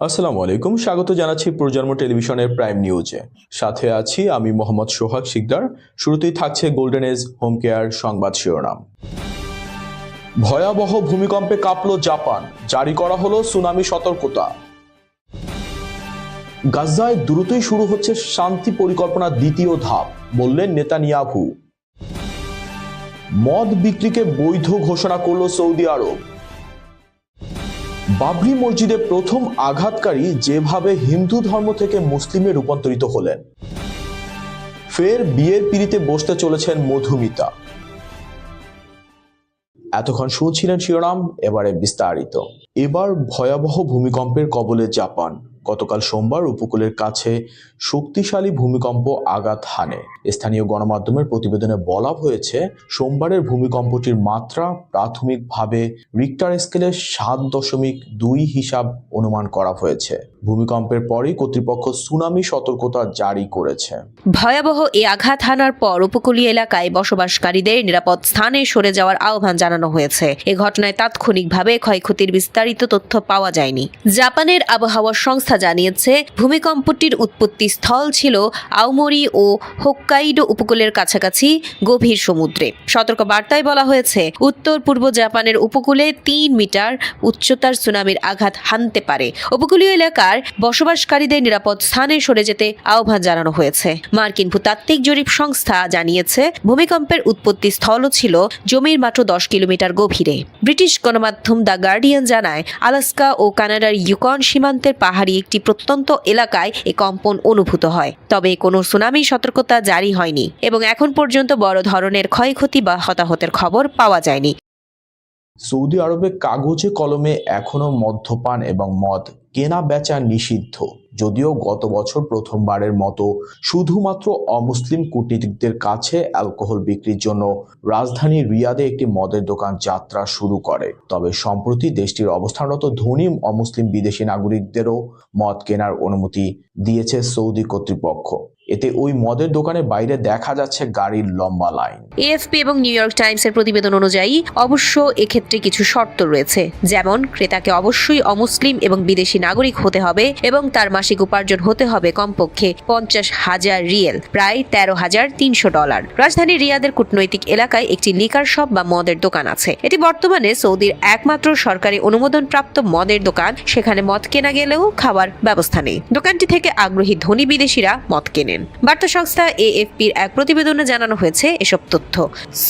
আসসালামু আলাইকুম। স্বাগত জানাচ্ছি প্রজন্ম টেলিভিশনের প্রাইম নিউজে। সাথে আছি আমি মোহাম্মদ সোহাগ শিকদার। শুরুতেই থাকছে গোল্ডেন এজ হোম কেয়ার সংবাদ শিরোনাম। ভয়াবহ ভূমিকম্পে কাঁপল জাপান। জারি করা হলো সুনামি সতর্কতা। গাজায় দ্রুতই শুরু হচ্ছে শান্তি পরিকল্পনার দ্বিতীয় ধাপ, বললেন নেতানিয়াহু। মদ বিক্রিকে বৈধ ঘোষণা করল সৌদি আরব। বাবরি মসজিদে প্রথম আঘাতকারী যেভাবে হিন্দু ধর্ম থেকে মুসলিমে রূপান্তরিত হলেন। ফের বিয়ের পিড়িতে বসতে চলেছেন মধুমিতা। এতক্ষণ শুনছিলেন শিরোনাম, এবারে বিস্তারিত। এবার ভয়াবহ ভূমিকম্পের কবলে জাপান। গতকাল সোমবার উপকূলের কাছে শক্তিশালী ভূমিকম্প আঘাত হানে। স্থানীয় গণমাধ্যমের প্রতিবেদনে বলা হয়েছে, সোমবারের ভূমিকম্পটির মাত্রা প্রাথমিকভাবে রিক্টার স্কেলে সাত দশমিক দুই হিসাব অনুমান করা হয়েছে। ভূমিকম্পের পরই কর্তৃপক্ষ সুনামি সতর্কতা জারি করেছে। ভয়াবহ এই আঘাত হানার পর উপকূলীয় এলাকায় বসবাসকারীদের নিরাপদ স্থানে সরে যাওয়ার আহ্বান জানানো হয়েছে। এ ঘটনায় তাৎক্ষণিকভাবে ক্ষয়ক্ষতির বিস্তারিত তথ্য পাওয়া যায়নি। জাপানের আবহাওয়া সংস্থা জানিয়েছে, ভূমিকম্পটির উৎপত্তি স্থল ছিল আউমরি ও হোক্কাইডো উপকূলের কাছাকাছি গভীর সমুদ্রে। সতর্ক বার্তায় বলা হয়েছে, উত্তর পূর্ব জাপানের উপকূলে তিন মিটার উচ্চতার সুনামির আঘাত হানতে পারে। উপকূলীয় এলাকার বসবাসকারীদের নিরাপদ স্থানে সরে যেতে আহ্বান জানানো হয়েছে। মার্কিন ভূতাত্ত্বিক জরিপ সংস্থা জানিয়েছে, ভূমিকম্পের উৎপত্তি স্থলও ছিল জমির মাত্র দশ কিলোমিটার গভীরে। ব্রিটিশ গণমাধ্যম দ্য গার্ডিয়ান জানায়, আলাস্কা ও কানাডার ইউকন সীমান্তের পাহাড়ি একটি প্রত্যন্ত এলাকায় এ কম্পন অনুভূত হয়। তবে কোনো সুনামি সতর্কতা জারি হয়নি এবং এখন পর্যন্ত বড় ধরনের ক্ষয়ক্ষতি বা হতাহতের খবর পাওয়া যায়নি। সৌদি আরবে কাগজে কলমে এখনও মদ্যপান এবং মদ কেনা বেচা নিষিদ্ধ। যদিও গত বছর প্রথমবারের মতো শুধুমাত্র অমুসলিম কূটনীতিকদের কাছে অ্যালকোহল বিক্রির জন্য রাজধানী রিয়াদে একটি মদের দোকান যাত্রা শুরু করে। তবে সম্প্রতি দেশটির অবস্থানরত ধনী অমুসলিম বিদেশি নাগরিকদেরও মদ কেনার অনুমতি দিয়েছে সৌদি কর্তৃপক্ষ। এতে ওই মদের দোকানের বাইরে দেখা যাচ্ছে গাড়ির লম্বা লাইন। এএফপি এবং নিউ ইয়র্ক টাইমসের প্রতিবেদন অনুযায়ী, অবশ্য এক্ষেত্রে কিছু শর্ত রয়েছে। যেমন, ক্রেতাকে অবশ্যই অমুসলিম এবং বিদেশি নাগরিক হতে হবে এবং তার মাসিক উপার্জন হতে হবে কমপক্ষে পঞ্চাশ হাজার রিয়েল, প্রায় তেরো হাজার তিনশো ডলার। রাজধানী রিয়াদের কূটনৈতিক এলাকায় একটি লিকার শপ বা মদের দোকান আছে। এটি বর্তমানে সৌদির একমাত্র সরকারি অনুমোদনপ্রাপ্ত মদের দোকান। সেখানে মদ কেনা গেলেও খাওয়ার ব্যবস্থা নেই। দোকানটি থেকে আগ্রহী ধনী বিদেশিরা মদ কেনেন। বার্তা সংস্থা এএফপির এক প্রতিবেদনে জানানো হয়েছে এসব তথ্য।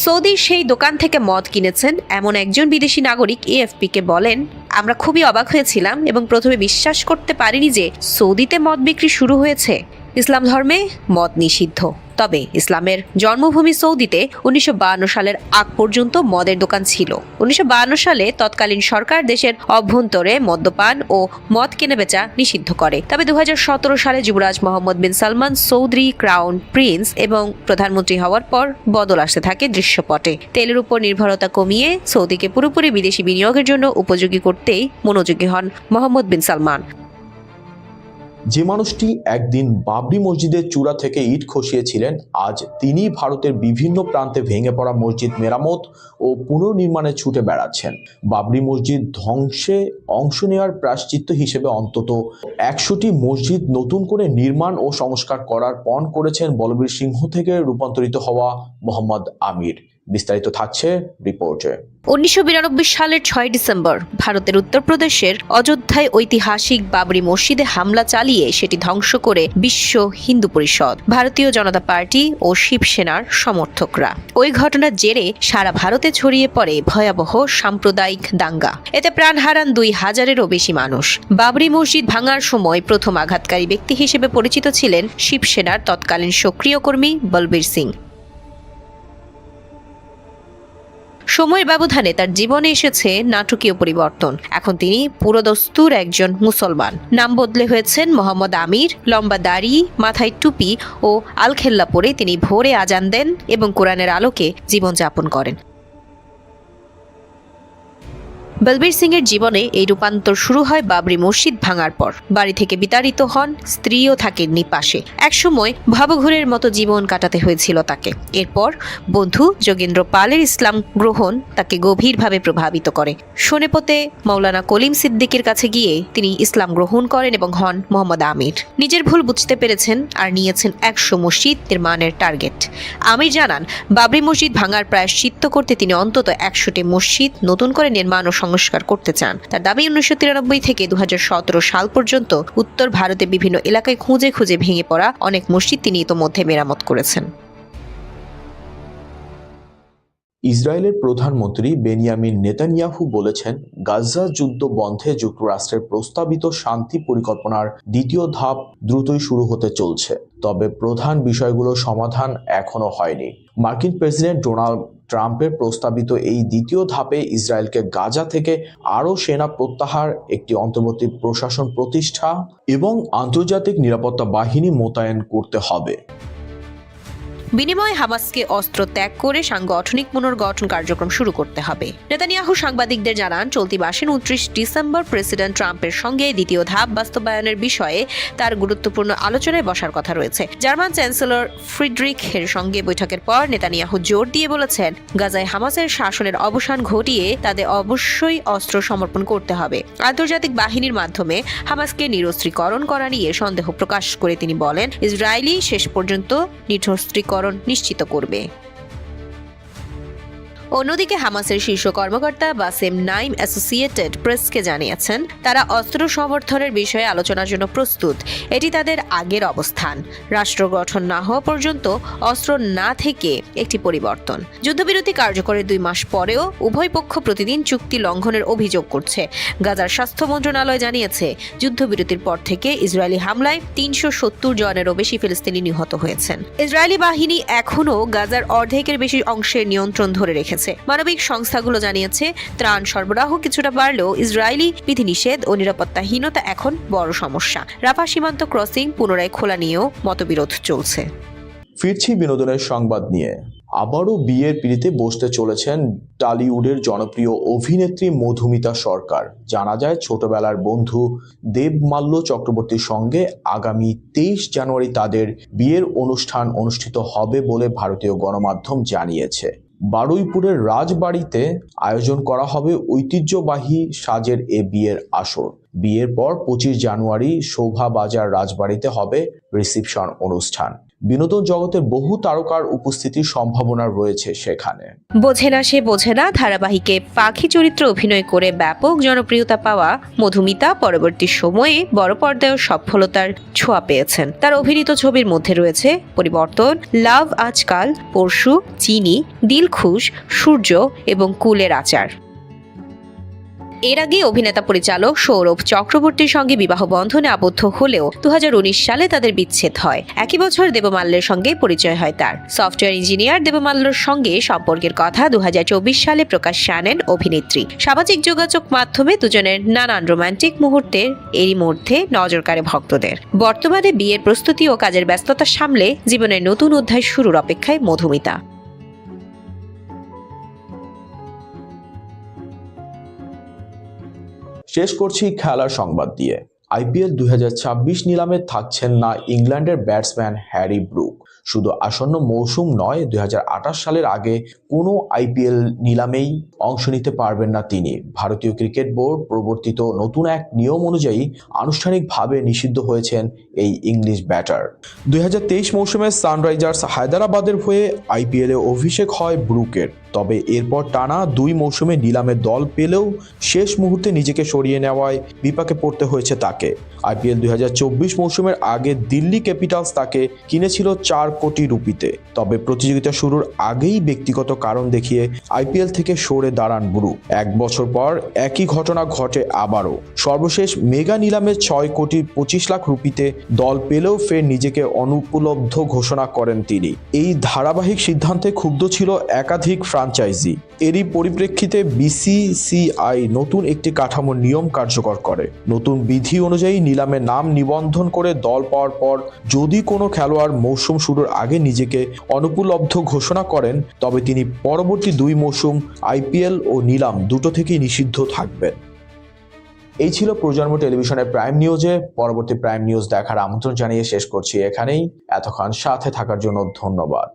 সৌদি সেই দোকান থেকে মদ কিনেছেন এমন একজন বিদেশি নাগরিক এএফপিকে বলেন, আমরা খুবই অবাক হয়েছিলাম এবং প্রথমে বিশ্বাস করতে পারিনি যে সৌদিতে মদ বিক্রি শুরু হয়েছে। ইসলাম ধর্মে মদ নিষিদ্ধ। তবে ইসলামের জন্মভূমি সৌদিতে উনিশশো সালের আগ পর্যন্ত মদের দোকান ছিল। উনিশশো সালে তৎকালীন সরকার দেশের অভ্যন্তরে মদ্যপান ও মদ কেনাবেচা নিষিদ্ধ করে। তবে দু হাজার সতেরো সালে যুবরাজ Mohammed bin Salman Saudi crown prince এবং প্রধানমন্ত্রী হওয়ার পর বদল আসতে থাকে দৃশ্যপটে। তেলের উপর নির্ভরতা কমিয়ে সৌদিকে পুরোপুরি বিদেশি বিনিয়োগের জন্য উপযোগী করতেই মনোযোগী হন মোহাম্মদ বিন সালমান। যে মানুষটি একদিন বাবরি মসজিদের চূড়া থেকে ইট খসিয়েছিলেন, আজ তিনি ভারতের বিভিন্ন প্রান্তে ভেঙে পড়া মসজিদ মেরামত ও পুনর্নির্মাণে ছুটে বেড়াচ্ছেন। বাবরি মসজিদ ধ্বংসে অংশ নেওয়ার প্রাশ্চিত্য হিসেবে অন্তত একশোটি মসজিদ নতুন করে নির্মাণ ও সংস্কার করার পণ করেছেন বলবীর সিংহ থেকে রূপান্তরিত হওয়া মোহাম্মদ আমির। বিস্তারিত থাকছে রিপোর্টে। উনিশশো বিরানব্বই সালের ছয় ডিসেম্বর, ভারতের উত্তরপ্রদেশের অযোধ্যায় ঐতিহাসিক বাবরি মসজিদে হামলা চালিয়ে সেটি ধ্বংস করে বিশ্ব হিন্দু পরিষদ, ভারতীয় জনতা পার্টি ও শিবসেনার সমর্থকরা। ওই ঘটনার জেরে সারা ভারতে ছড়িয়ে পড়ে ভয়াবহ সাম্প্রদায়িক দাঙ্গা। এতে প্রাণ হারান দুই হাজারেরও বেশি মানুষ। বাবরি মসজিদ ভাঙার সময় প্রথম আঘাতকারী ব্যক্তি হিসেবে পরিচিত ছিলেন শিবসেনার তৎকালীন সক্রিয় কর্মী বলবীর সিং। সময়ের ব্যবধানে তার জীবনে এসেছে নাটকীয় পরিবর্তন। এখন তিনি পুরোদস্তুর একজন মুসলমান। নাম বদলে হয়েছেন মোহাম্মদ আমির, লম্বা দাড়ি, মাথায় টুপি ও আলখেল্লা পরে তিনি ভোরে আজান দেন এবং কোরআনের আলোকে জীবনযাপন করেন। বলবীর সিং এর জীবনে এই রূপান্তর শুরু হয় বাবরি মসজিদ ভাঙার পর। বাড়ি থেকে বিতাড়িত হন, স্ত্রীও থাকেননি পাশে। একসময় ভবঘুরের মতো জীবন কাটাতে হয়েছিল তাকে। এরপর বন্ধু যোগেন্দ্র পালের ইসলাম গ্রহণ তাকে গভীরভাবে প্রভাবিত করে। শোনেপতে মৌলানা কলিম সিদ্দিকের কাছে গিয়ে তিনি ইসলাম গ্রহণ করেন এবং হন মোহাম্মদ আমির। নিজের ভুল বুঝতে পেরেছেন আর নিয়েছেন একশো মসজিদ নির্মাণের টার্গেট। আমির জানান, বাবরি মসজিদ ভাঙার প্রায়শ্চিত্ত করতে তিনি অন্তত একশোটি মসজিদ নতুন করে নির্মাণ ও সংস্কার করতে চান। তার দাবি উনিশশো তিরানব্বই থেকে দু হাজার সতেরো সাল পর্যন্ত উত্তর ভারতে বিভিন্ন এলাকায় খুঁজে খুঁজে ভেঙে পড়া অনেক মসজিদ তিনি ইতোমধ্যে মেরামত করেছেন। ইসরায়েলের প্রধানমন্ত্রী বেনিয়ামিন নেতানিয়াহু বলেছেন, গাজা যুদ্ধ বন্ধে যুক্তরাষ্ট্রের প্রস্তাবিত শান্তি পরিকল্পনার দ্বিতীয় ধাপ দ্রুতই শুরু হতে চলছে। তবে প্রধান বিষয়গুলোর সমাধান এখনও হয়নি। মার্কিন প্রেসিডেন্ট ডোনাল্ড ট্রাম্পের প্রস্তাবিত এই দ্বিতীয় ধাপে ইসরায়েলকে গাজা থেকে আরও সেনা প্রত্যাহার, একটি অন্তর্বর্তী প্রশাসন প্রতিষ্ঠা এবং আন্তর্জাতিক নিরাপত্তা বাহিনী মোতায়েন করতে হবে। বিনিময়ে হামাসকে অস্ত্র ত্যাগ করে সাংগঠনিক পুনর্গঠন কার্যক্রম শুরু করতে হবে। নেতানিয়াহু সাংবাদিকদের জানান, চলতি মাসের উনত্রিশ ডিসেম্বর প্রেসিডেন্ট ট্রাম্পের সঙ্গে দ্বিতীয় ধাপ বাস্তবায়নের বিষয়ে তার গুরুত্বপূর্ণ আলোচনায় বসার কথা রয়েছে। জার্মান চ্যান্সেলর ফ্রিডরিক এর সঙ্গে বৈঠকের পর নেতানিয়াহু জোর দিয়ে বলেছেন, গাজায় হামাসের শাসনের অবসান ঘটিয়ে তাদের অবশ্যই অস্ত্র সমর্পণ করতে হবে। আন্তর্জাতিক বাহিনীর মাধ্যমে হামাসকে নিরস্ত্রীকরণ করা নিয়ে সন্দেহ প্রকাশ করে তিনি বলেন ইসরায়েলি শেষ পর্যন্ত নিরস্ত্রীকরণ নিশ্চিত করবে। অন্যদিকে হামাসের শীর্ষ কর্মকর্তা বাসেম নাইম অ্যাসোসিয়েটেড প্রেসকে জানিয়েছেন, তারা অস্ত্র সমর্থনের বিষয়ে আলোচনার জন্য প্রস্তুত। এটি তাদের আগের অবস্থান। রাষ্ট্র গঠন না হওয়া পর্যন্ত অস্ত্র না থেকে একটি পরিবর্তন। যুদ্ধবিরতি কার্যকরের দুই মাস পরেও উভয় পক্ষ প্রতিদিন চুক্তি লঙ্ঘনের অভিযোগ করছে। গাজার স্বাস্থ্য মন্ত্রণালয় জানিয়েছে, যুদ্ধবিরতির পর থেকে ইসরায়েলি হামলায় তিনশো সত্তর জনেরও বেশি ফিলিস্তিনি নিহত হয়েছেন। ইসরায়েলি বাহিনী এখনও গাজার অর্ধেকের বেশি অংশের নিয়ন্ত্রণ ধরে রেখেছে। মানবিক সংস্থাগুলো জানিয়েছে, ত্রাণ সরবরাহ কিছুটা বাড়লেও ইসরায়েলি বিধিনিষেধ ও নিরাপত্তাহীনতা এখন বড় সমস্যা। রাফা সীমান্ত ক্রসিং পুনরায় খোলা নিয়েও মতবিরোধ চলছে। ফিরছি বিনোদনের সংবাদ নিয়ে। আবারও বিয়ের পিড়িতে বসতে চলেছেন টালিউডের জনপ্রিয় অভিনেত্রী মধুমিতা সরকার। জানা যায়, ছোটবেলার বন্ধু দেবমাল্য চক্রবর্তীর সঙ্গে আগামী তেইশ জানুয়ারি তাদের বিয়ের অনুষ্ঠান অনুষ্ঠিত হবে বলে ভারতীয় গণমাধ্যম জানিয়েছে। বারুইপুরের রাজবাড়িতে আয়োজন করা হবে ঐতিহ্যবাহী সাজের এ বিয়ের আসর। বিয়ের পর পঁচিশ জানুয়ারি শোভা বাজার রাজবাড়িতে হবে রিসিপশন অনুষ্ঠান। বিনোদন জগতের বহু তারকার উপস্থিতির সম্ভাবনা রয়েছে সেখানে। বোঝে না সে, বোঝে না ধারাবাহিকে পাখি চরিত্র অভিনয় করে ব্যাপক জনপ্রিয়তা পাওয়া মধুমিতা পরবর্তী সময়ে বড় পর্দায় সফলতার ছোঁয়া পেয়েছেন। তার অভিনীত ছবির মধ্যে রয়েছে পরিবর্তন, লাভ আজকাল, পরশু, চিনি, দিলখুশ, সূর্য এবং কুলের আচার। এর আগে অভিনেতা পরিচালক সৌরভ চক্রবর্তীর সঙ্গে বিবাহ বন্ধনে আবদ্ধ হলেও দুহাজার উনিশ সালে তাদের বিচ্ছেদ হয়। একই বছর দেবমাল্যের সঙ্গে পরিচয় হয় তার। সফটওয়্যার ইঞ্জিনিয়ার দেবমাল্যর সঙ্গে সম্পর্কের কথা দুহাজার চব্বিশ সালে প্রকাশ্যে আনেন অভিনেত্রী। সামাজিক যোগাযোগ মাধ্যমে দুজনের নানান রোমান্টিক মুহূর্তের এরই মধ্যে নজর কাড়ে ভক্তদের। বর্তমানে বিয়ের প্রস্তুতি ও কাজের ব্যস্ততা সামলে জীবনের নতুন অধ্যায় শুরুর অপেক্ষায় মধুমিতা। শেষ করছি খেলার সংবাদ দিয়ে। আইপিএল দু হাজার ছাব্বিশ নিলামে থাকছেন না ইংল্যান্ডের ব্যাটসম্যান হ্যারি ব্রুক। শুধু আসন্ন মৌসুম নয়, দুই সালের আগে কোনো আইপিএল নিলামেই অংশ নিতে পারবেন না তিনি। ভারতীয় ক্রিকেট বোর্ড প্রবর্তিত নতুন এক নিয়ম অনুযায়ী আনুষ্ঠানিকভাবে নিষিদ্ধ হয়েছেন এই ইংলিশ ব্যাটার। দুই হাজার তেইশ মৌসুমে সানরাইজার্স হায়দ্রাবাদের হয়ে আইপিএলে অভিষেক হয় ব্রুকের। তবে এরপর টানা দুই মৌসুমে নিলামে দল পেলেও শেষ মুহূর্তে নিজেকে সরিয়ে নেওয়ায় বিপাকে পড়তে হয়েছে তাকে। আইপিএল দুই মৌসুমের আগে দিল্লি ক্যাপিটালস তাকে কিনেছিল চার কোটি রুপিতে। তবে প্রতিযোগিতা শুরুর আগেই ব্যক্তিগত কারণ দেখিয়ে আইপিএল থেকে সরে দাঁড়ান ব্রু এক বছর পর একই ঘটনা ঘটে আবারও। সর্বশেষ মেগা নিলামে ছয় কোটি পঁচিশ লাখ রুপিতে দল পেলেও ফের নিজেকে অনুপলব্ধ ঘোষণা করেন তিনি। এই ধারাবাহিক সিদ্ধান্তে ক্ষুব্ধ ছিল একাধিক ফ্রান্স ফ্রাঞ্চাইজি এরই পরিপ্রেক্ষিতে বিসিসিআই নতুন একটি কাঠামো নিয়ম কার্যকর করে। নতুন বিধি অনুযায়ী নিলামে নাম নিবন্ধন করে দল পাওয়ার পর যদি কোনো খেলোয়াড় মৌসুম শুরুর আগে নিজেকে অনুপলব্ধ ঘোষণা করেন, তবে তিনি পরবর্তী দুই মৌসুম আইপিএল ও নিলাম দুটো থেকেই নিষিদ্ধ থাকবেন। এই ছিল প্রজন্ম টেলিভিশনের প্রাইম নিউজে। পরবর্তী প্রাইম নিউজ দেখার আমন্ত্রণ জানিয়ে শেষ করছি এখানেই। এতক্ষণ সাথে থাকার জন্য ধন্যবাদ।